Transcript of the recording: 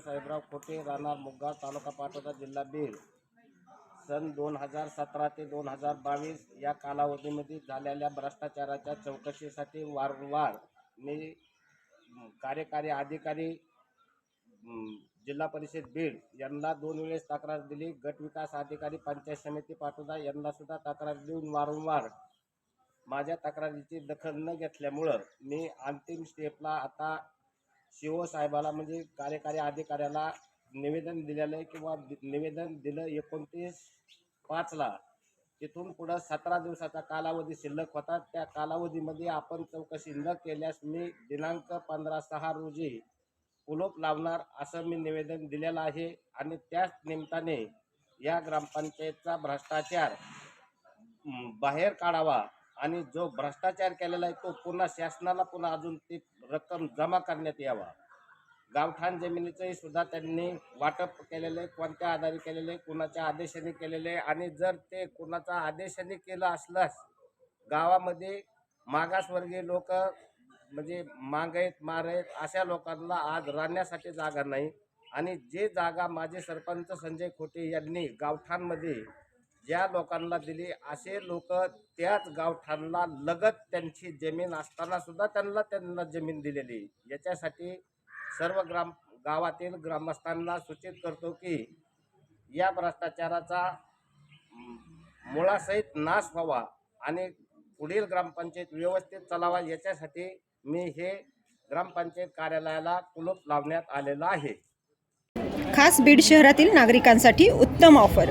साहेबराव खोटे राहणार मुग्गा तालुका पाटोदा जिल्हा बीड. सन दोन हजार सतरा ते दोन हजार बावीस या कालावधीमध्ये झालेल्या भ्रष्टाचाराच्या चौकशीसाठी वारंवार मी कार्यकारी अधिकारी जिल्हा परिषद बीड यांना दोन वेळेस तक्रार दिली. गट विकास अधिकारी पंचायत समिती पाटोदा यांना सुद्धा तक्रार देऊन वारंवार माझ्या तक्रारीची दखल न घेतल्यामुळं मी अंतिम स्टेपला आता शिवसाहेबाला म्हणजे कार्यकारी अधिकाऱ्याला निवेदन दिलेलं आहे किंवा निवेदन दिलं एकोणतीस पाचला. तिथून पुढं सतरा दिवसाचा कालावधी शिल्लक होता. त्या कालावधीमध्ये आपण चौकशी न केल्यास मी दिनांक पंधरा सहा रोजी कुलूप लावणार असं मी निवेदन दिलेलं आहे आणि त्याच निमित्ताने या ग्रामपंचायतचा भ्रष्टाचार बाहेर काढावा आणि जो भ्रष्टाचार केलेला आहे तो पुन्हा शासनाला पुन्हा अजून ती रक्कम जमा करण्यात यावा. गावठाण जमिनीचंही सुद्धा त्यांनी वाटप केलेलं आहे कोणत्या आधारे केलेलं आहे कुणाच्या आदेशाने केलेलं आहे आणि जर ते कुणाच्या आदेशाने केलं असल्यास गावामध्ये मागासवर्गीय लोक म्हणजे माग आहेत अशा लोकांना आज राहण्यासाठी जागा नाही. आणि जे जागा माझे सरपंच संजय खोटे यांनी गावठाणमध्ये ज्या लोकांना दिली असे लोक त्याच गावठाणला लगत त्यांची जमीन असताना सुद्धा त्यांना त्यांना जमीन दिलेली. याच्यासाठी सर्व ग्राम गावातील ग्रामस्थांना सूचित करतो की या भ्रष्टाचाराचा मुळासहित नाश व्हावा आणि पुढील ग्रामपंचायत व्यवस्थित चालावा याच्यासाठी मी हे ग्रामपंचायत कार्यालयाला कुलूप लावण्यात आलेलं आहे. खास बीड शहरातील नागरिकांसाठी उत्तम ऑफर.